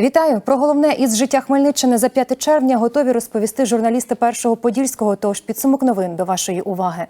Вітаю про головне із життя Хмельниччини за 5 червня. Готові розповісти журналісти першого подільського. Тож підсумок новин до вашої уваги.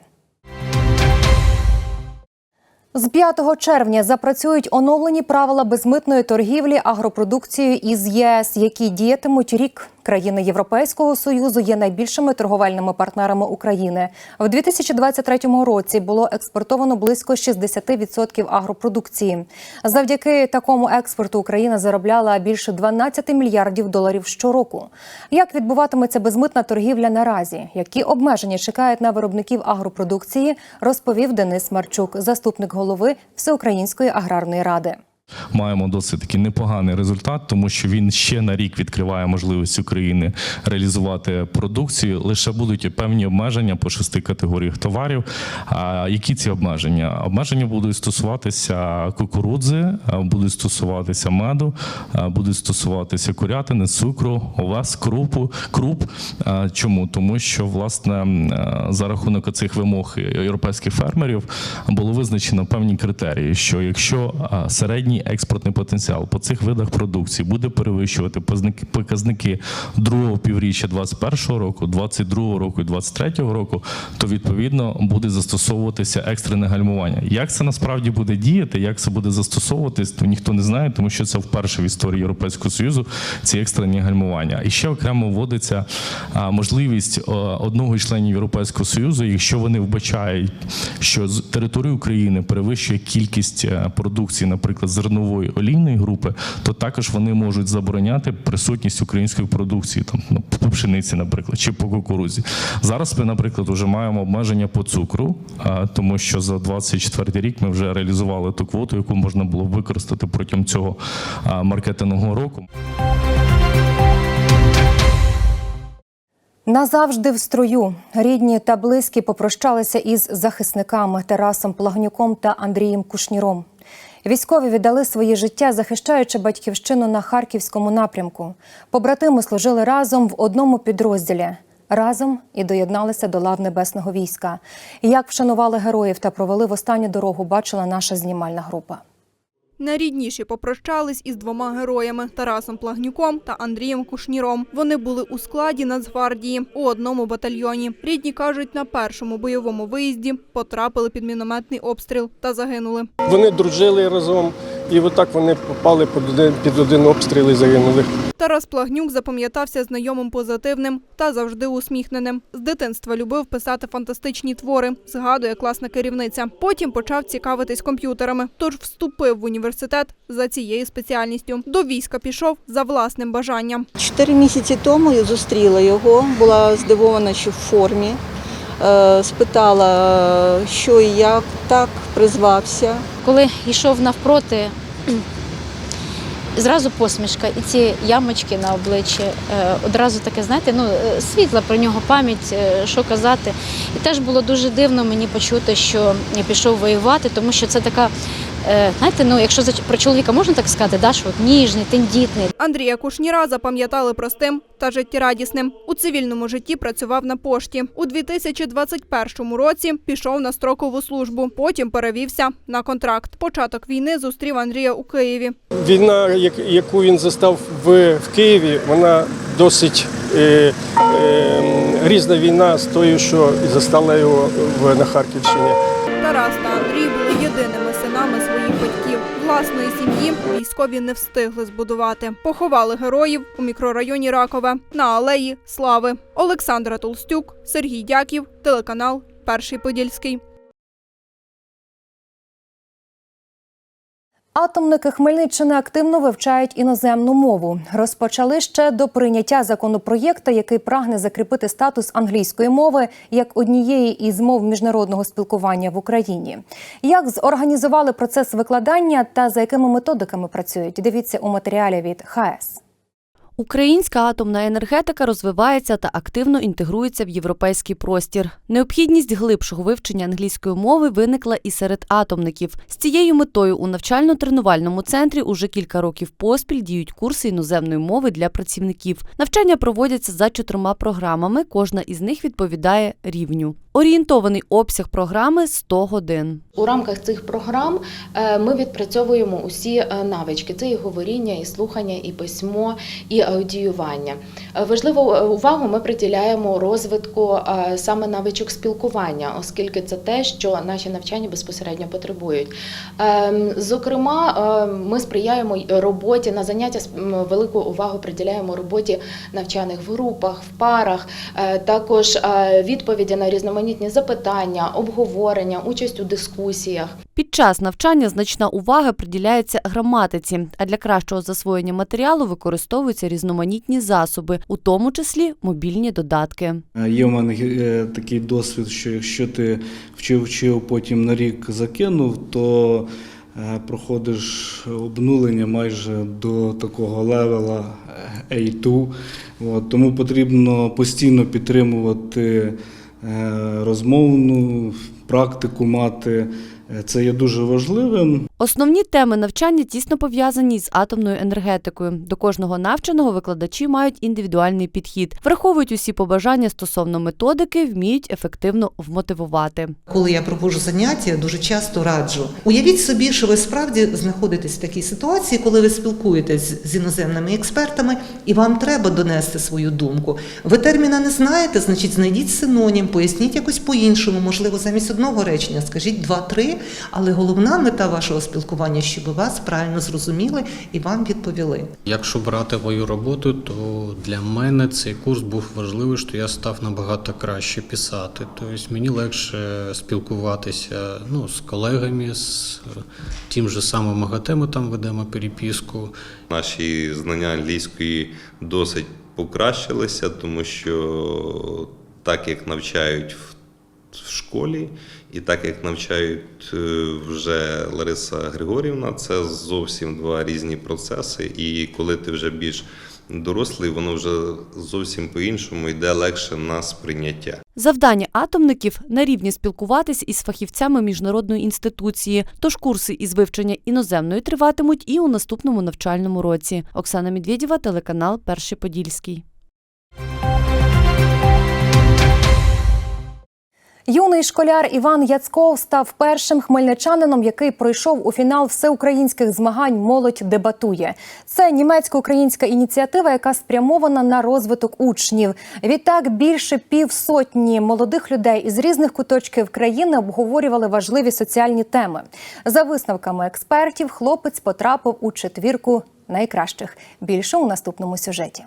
З 5 червня запрацюють оновлені правила безмитної торгівлі агропродукцією із ЄС, які діятимуть рік. Країни Європейського союзу є найбільшими торговельними партнерами України. В 2023 році було експортовано близько 60% агропродукції. Завдяки такому експорту Україна заробляла більше 12 мільярдів доларів щороку. Як відбуватиметься безмитна торгівля наразі? Які обмеження чекають на виробників агропродукції? Розповів Денис Марчук, заступник голови Всеукраїнської аграрної ради. Маємо досить таки непоганий результат, тому що він ще на рік відкриває можливість України реалізувати продукцію. Лише будуть певні обмеження по шести категоріях товарів. А які ці обмеження? Обмеження будуть стосуватися кукурудзи, будуть стосуватися меду, будуть стосуватися курятини, цукру, овес, крупу, круп. Чому? Тому що власне за рахунок цих вимог європейських фермерів було визначено певні критерії, що якщо а, середній експортний потенціал по цих видах продукції буде перевищувати показники- другого півріччя 2021 року, 2022 року і 2023 року, то відповідно буде застосовуватися екстрене гальмування. Як це насправді буде діяти, як це буде застосовуватись, то ніхто не знає, тому що це вперше в історії Європейського союзу ці екстрені гальмування. І ще окремо вводиться можливість одного членів Європейського союзу, якщо вони вбачають, що з території України перевищує кількість е, продукції, наприклад, зернової олійної групи, то також вони можуть забороняти присутність української продукції, там ну, по пшениці, наприклад, чи по кукурузі. Зараз ми, наприклад, вже маємо обмеження по цукру, тому що за 24 рік ми вже реалізували ту квоту, яку можна було використати протягом цього маркетингового року. Назавжди в строю рідні та близькі попрощалися із захисниками Тарасом Плагнюком та Андрієм Кушніром. Військові віддали своє життя, захищаючи батьківщину на харківському напрямку. Побратими служили разом в одному підрозділі. Разом і доєдналися до лав небесного війська. Як вшанували героїв та провели в останню дорогу, бачила наша знімальна група. Найрідніші попрощались із двома героями Тарасом Плагнюком та Андрієм Кушніром. Вони були у складі Нацгвардії у одному батальйоні. Рідні кажуть, на першому бойовому виїзді потрапили під мінометний обстріл та загинули. Вони дружили разом, і отак вони попали під один, під один обстріл і загинули. Тарас Плагнюк запам'ятався знайомим позитивним та завжди усміхненим. З дитинства любив писати фантастичні твори, згадує класна керівниця. Потім почав цікавитись комп'ютерами, тож вступив в університет за цією спеціальністю. До війська пішов за власним бажанням. Чотири місяці тому я зустріла його, була здивована, що в формі. Е, Спитала, що і як, так призвався. Коли йшов навпроти, зразу посмішка і ці ямочки на обличчі, е, одразу таке, знаєте, ну е, світла про нього пам'ять, що казати. І теж було дуже дивно мені почути, що я пішов воювати, тому що це така, знаєте, ну якщо про чоловіка можна так сказати, да, що от ніжний, тендітний, Андрія Кушніра запам'ятали простим та життєрадісним. У цивільному житті працював на пошті. У 2021 році пішов на строкову службу. Потім перевівся на контракт. Початок війни зустрів Андрія у Києві. Війна, яку він застав в, в Києві, вона досить е, е, різна війна з тою, що застала його в, на Харківщині. Тарас та Андрій Власної сім'ї військові не встигли збудувати. Поховали героїв у мікрорайоні Ракове на алеї Слави. Олександра Толстюк, Сергій Дяків, телеканал Перший Подільський. Атомники Хмельниччини активно вивчають іноземну мову. Розпочали ще до прийняття законопроєкта, який прагне закріпити статус англійської мови як однієї із мов міжнародного спілкування в Україні. Як зорганізували процес викладання та за якими методиками працюють? Дивіться у матеріалі від ХС. Українська атомна енергетика розвивається та активно інтегрується в європейський простір. Необхідність глибшого вивчення англійської мови виникла і серед атомників. З цією метою у навчально-тренувальному центрі уже кілька років поспіль діють курси іноземної мови для працівників. Навчання проводяться за чотирма програмами. Кожна із них відповідає рівню. Орієнтований обсяг програми 100 годин. У рамках цих програм е, ми відпрацьовуємо усі е, навички: це і говоріння, і слухання, і письмо, і аудіювання. Е, Важливу увагу ми приділяємо розвитку саме навичок спілкування, оскільки це те, що наші навчання безпосередньо потребують. Е, Зокрема, ми сприяємо роботі на заняття велику увагу приділяємо роботі навчаних в групах, в парах, також відповіді на різноманітні запитання, обговорення, участь у дискусіях. Під час навчання значна увага приділяється граматиці, а для кращого засвоєння матеріалу використовуються різноманітні засоби, у тому числі мобільні додатки. Е, Є в мене е, такий досвід, що якщо ти вчив, вчив, потім на рік закинув, то е, проходиш обнулення майже до такого левела е, A2. От, тому потрібно постійно підтримувати розмовну практику мати. Е, Це є дуже важливим. Основні теми навчання тісно пов'язані з атомною енергетикою. До кожного навченого викладачі мають індивідуальний підхід, враховують усі побажання стосовно методики, вміють ефективно вмотивувати. Коли я проводжу заняття, дуже часто раджу. Уявіть собі, що ви справді знаходитесь в такій ситуації, коли ви спілкуєтесь з іноземними експертами, і вам треба донести свою думку. Ви терміна не знаєте, значить знайдіть синонім, поясніть якось по-іншому, можливо, замість одного речення, скажіть два-три. Але головна мета вашого спілкування, щоб вас правильно зрозуміли і вам відповіли. Якщо брати мою роботу, то для мене цей курс був важливий, що я став набагато краще писати. Тобто мені легше спілкуватися ну, з колегами, з тим же самим МАГАТЕ ми там ведемо переписку. Наші знання англійської досить покращилися, тому що так як навчають в в школі, і так як навчають е, вже Лариса Григорівна, це зовсім два різні процеси. І коли ти вже більш дорослий, воно вже зовсім по-іншому йде легше на сприйняття. Завдання атомників на рівні спілкуватись із фахівцями міжнародної інституції. Тож курси із вивчення іноземної триватимуть і у наступному навчальному році. Оксана Медведєва, телеканал Перший Подільський. Юний школяр Іван Яцков став першим хмельничанином, який пройшов у фінал всеукраїнських змагань Молодь дебатує. Це німецько-українська ініціатива, яка спрямована на розвиток учнів. Відтак більше півсотні молодих людей із різних куточків країни обговорювали важливі соціальні теми. За висновками експертів, хлопець потрапив у четвірку найкращих. Більше у наступному сюжеті.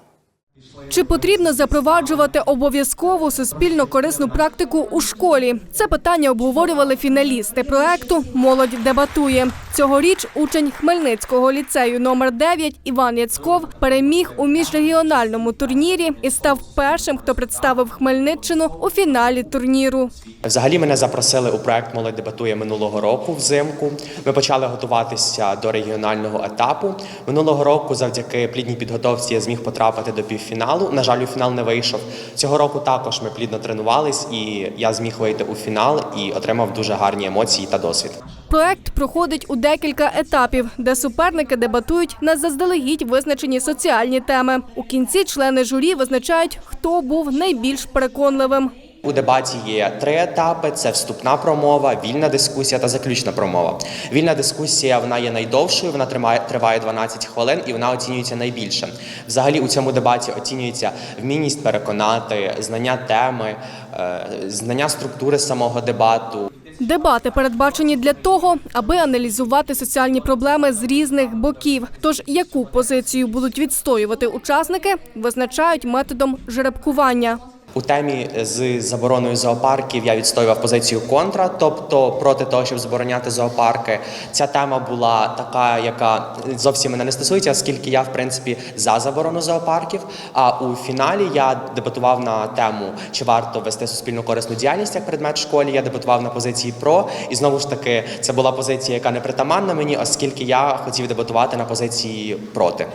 Чи потрібно запроваджувати обов'язкову суспільно корисну практику у школі? Це питання обговорювали фіналісти проекту Молодь дебатує. Цьогоріч учень Хмельницького ліцею номер 9 Іван Яцков переміг у міжрегіональному турнірі і став першим, хто представив Хмельниччину у фіналі турніру. Взагалі мене запросили у проект Молодь дебатує минулого року взимку. Ми почали готуватися до регіонального етапу. Минулого року, завдяки плідній підготовці, я зміг потрапити до півфіналу. На жаль, у фінал не вийшов. Цього року також ми плідно тренувались, і я зміг вийти у фінал і отримав дуже гарні емоції та досвід. Проект проходить у декілька етапів, де суперники дебатують на заздалегідь визначені соціальні теми. У кінці члени журі визначають, хто був найбільш переконливим. У дебаті є три етапи: це вступна промова, вільна дискусія та заключна промова. Вільна дискусія вона є найдовшою, вона тримає триває 12 хвилин і вона оцінюється найбільше. Взагалі у цьому дебаті оцінюється вмінність переконати, знання теми, е, знання структури самого дебату. Дебати передбачені для того, аби аналізувати соціальні проблеми з різних боків. Тож яку позицію будуть відстоювати учасники, визначають методом жеребкування. У темі з забороною зоопарків я відстоював позицію контра, тобто проти того, щоб забороняти зоопарки. Ця тема була така, яка зовсім мене не стосується, оскільки я, в принципі, за заборону зоопарків. А у фіналі я дебатував на тему, чи варто вести суспільно корисну діяльність як предмет в школі. Я дебатував на позиції про, і знову ж таки, це була позиція, яка не притаманна мені, оскільки я хотів дебатувати на позиції проти.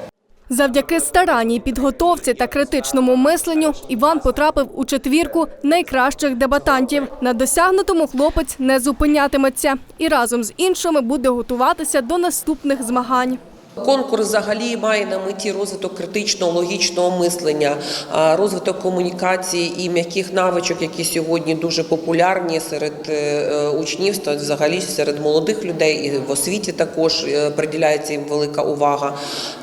Завдяки старанній підготовці та критичному мисленню Іван потрапив у четвірку найкращих дебатантів. На досягнутому хлопець не зупинятиметься і разом з іншими буде готуватися до наступних змагань. Конкурс взагалі має на меті розвиток критичного логічного мислення, розвиток комунікації і м'яких навичок, які сьогодні дуже популярні серед е, е, взагалі серед молодих людей і в освіті також е, приділяється їм велика увага.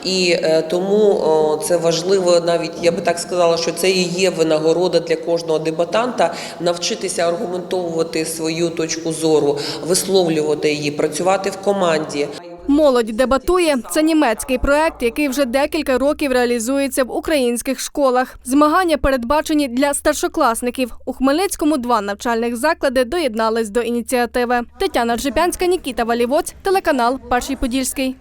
І е, тому це важливо, навіть я би так сказала, що це і є винагорода для кожного дебатанта навчитися аргументовувати свою точку зору, висловлювати її, працювати в команді. Молодь дебатує. Це німецький проект, який вже декілька років реалізується в українських школах. Змагання передбачені для старшокласників. У Хмельницькому два навчальних заклади доєднались до ініціативи. Тетяна Джипянська, Нікіта Валівоць, телеканал Перший Подільський.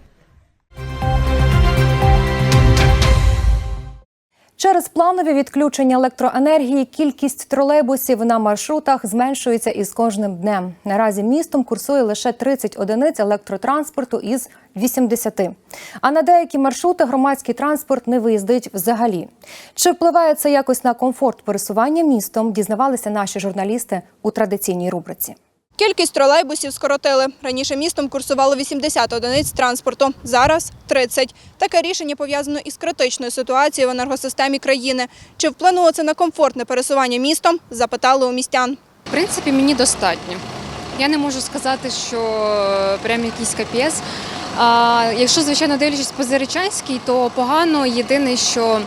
Через планові відключення електроенергії кількість тролейбусів на маршрутах зменшується із кожним днем. Наразі містом курсує лише 30 одиниць електротранспорту із 80. А на деякі маршрути громадський транспорт не виїздить взагалі. Чи впливає це якось на комфорт пересування містом? Дізнавалися наші журналісти у традиційній рубриці. Кількість тролейбусів скоротили. Раніше містом курсувало 80 одиниць транспорту, зараз 30. Таке рішення пов'язано із критичною ситуацією в енергосистемі країни. Чи вплинуло це на комфортне пересування містом? Запитали у містян. В принципі, мені достатньо. Я не можу сказати, що прям якийсь капець. А якщо, звичайно, дивлячись по Заречанській, то погано єдине, що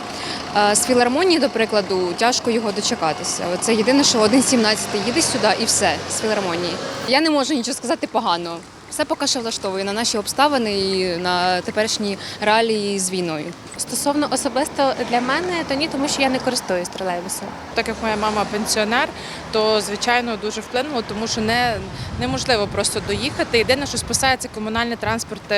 е, з філармонії, до прикладу, тяжко його дочекатися. Це єдине, що 1.17 їде сюди і все з філармонії. Я не можу нічого сказати погано. Все поки що влаштовує на наші обставини і на теперішні реалії з війною. Стосовно особисто для мене, то ні, тому що я не користуюсь тролейбусом. Так як моя мама пенсіонер, то звичайно дуже вплинуло, тому що не неможливо просто доїхати. Єдине, що спасає, це комунальні транспорти,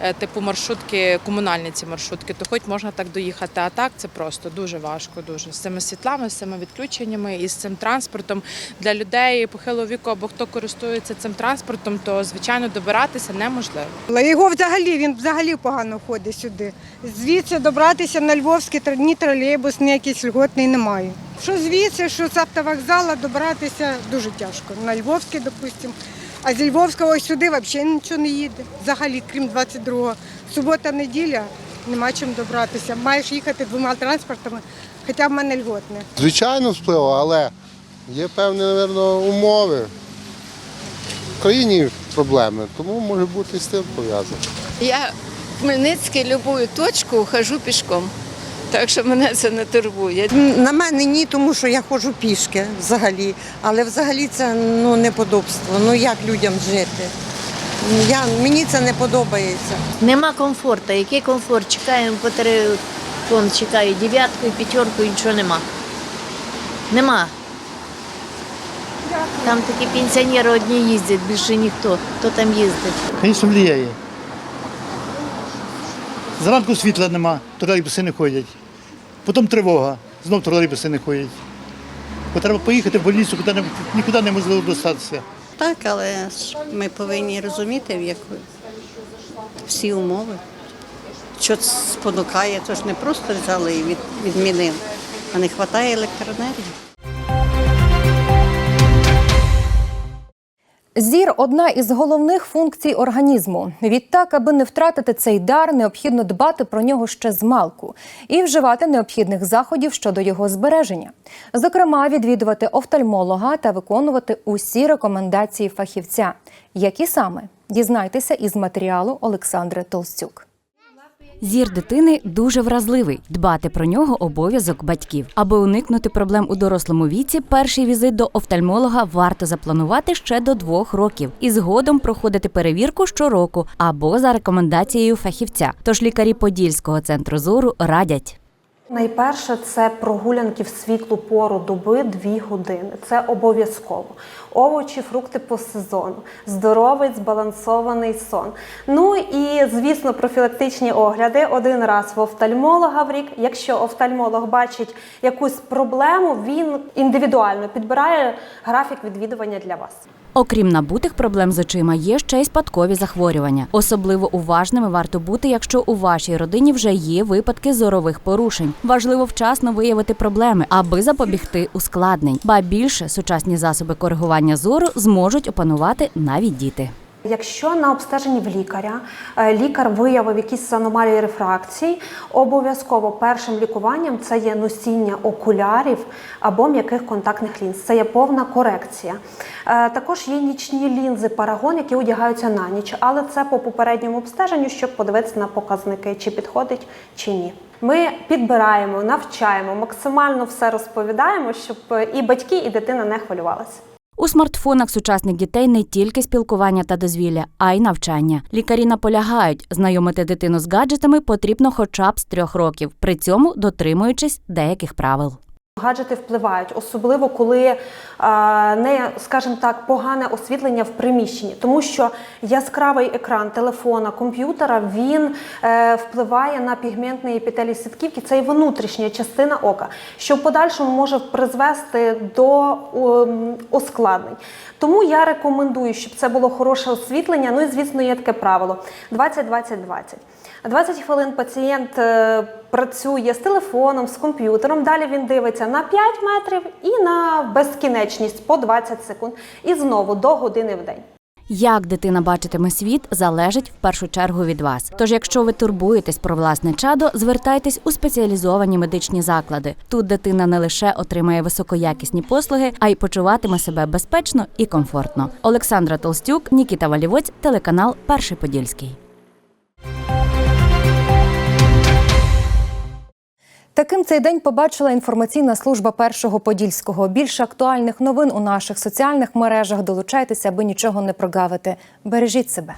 е, типу маршрутки, комунальні ці маршрутки, то хоч можна так доїхати. А так це просто дуже важко. Дуже з цими світлами, з цими відключеннями і з цим транспортом для людей похилого віку або хто користується цим транспортом, то звичайно добиратися неможливо. Але його взагалі він взагалі погано ходить сюди. Звідси добратися на Львовський ні тролейбус, ні якийсь льготний немає. Що звідси, що з автовокзала добратися дуже тяжко. На Львовський, допустимо. А з Львовського ось сюди взагалі нічого не їде. Взагалі, крім 22-го. Субота, неділя, нема чим добратися. Маєш їхати двома транспортами, хоча в мене льготне. Звичайно, впливо, але є певні, напевно, умови. В країні проблеми, тому може бути і з тим пов'язано. Я в Хмельницький любую точку хожу пішком. Так що мене це не турбує. На мене ні, тому що я ходжу пішки взагалі. Але взагалі це ну, неподобство. Ну як людям жити? Я, мені це не подобається. Нема комфорту. Який комфорт? Чекаємо по три вон чекаю дев'ятку і п'ятерку, і нічого нема. Нема. Там такі пенсіонери одні їздять, більше ніхто. Хто там їздить? Звісно, впливає. Зранку світла нема, тролейбуси не ходять. Потім тривога, знов тролейбуси не ходять. Бо треба поїхати в больницю, куди не, нікуди неможливо достатися. Так, але ми повинні розуміти, в яку всі умови. Що спонукає, то ж не просто взяли і відмінили, а не вистачає електроенергії. Зір одна із головних функцій організму. Відтак, аби не втратити цей дар, необхідно дбати про нього ще з малку і вживати необхідних заходів щодо його збереження. Зокрема, відвідувати офтальмолога та виконувати усі рекомендації фахівця. Які саме дізнайтеся із матеріалу Олександри Толстюк. Зір дитини дуже вразливий. Дбати про нього обов'язок батьків. Аби уникнути проблем у дорослому віці, перший візит до офтальмолога варто запланувати ще до двох років і згодом проходити перевірку щороку або за рекомендацією фахівця. Тож лікарі Подільського центру зору радять. Найперше це прогулянки в світлу пору доби 2 години. Це обов'язково. Овочі, фрукти по сезону, здоровий збалансований сон. Ну і звісно, профілактичні огляди один раз в офтальмолога в рік. Якщо офтальмолог бачить якусь проблему, він індивідуально підбирає графік відвідування для вас. Окрім набутих проблем з очима, є ще й спадкові захворювання. Особливо уважними варто бути, якщо у вашій родині вже є випадки зорових порушень. Важливо вчасно виявити проблеми, аби запобігти ускладнень. Ба більше сучасні засоби коригування зору зможуть опанувати навіть діти. Якщо на обстеженні в лікаря е, лікар виявив якісь аномалії рефракцій, обов'язково першим лікуванням це є носіння окулярів або м'яких контактних лінз. Це є повна корекція. Е, Також є нічні лінзи парагон, які одягаються на ніч, але це по попередньому обстеженню, щоб подивитися на показники, чи підходить чи ні. Ми підбираємо, навчаємо, максимально все розповідаємо, щоб і батьки, і дитина не хвилювалися. У смартфонах сучасних дітей не тільки спілкування та дозвілля, а й навчання. Лікарі наполягають, знайомити дитину з гаджетами потрібно хоча б з трьох років, при цьому дотримуючись деяких правил. Гаджети впливають, особливо коли е, не, скажімо так, погане освітлення в приміщенні, тому що яскравий екран телефона, комп'ютера він е, впливає на пігментний епітелій сітківки, це і внутрішня частина ока, що в подальшому може призвести до ем, ускладнень. Тому я рекомендую, щоб це було хороше освітлення. Ну і звісно, є таке правило: 20-20-20. 20 хвилин пацієнт е, працює з телефоном, з комп'ютером. Далі він дивиться на 5 метрів і на безкінечність по 20 секунд. І знову до години в день. Як дитина бачитиме світ, залежить в першу чергу від вас. Тож, якщо ви турбуєтесь про власне чадо, звертайтесь у спеціалізовані медичні заклади. Тут дитина не лише отримає високоякісні послуги, а й почуватиме себе безпечно і комфортно. Олександра Толстюк, Нікіта Валівоць, телеканал Перший Подільський. Таким цей день побачила інформаційна служба першого подільського. Більше актуальних новин у наших соціальних мережах. Долучайтеся, аби нічого не прогавити. Бережіть себе.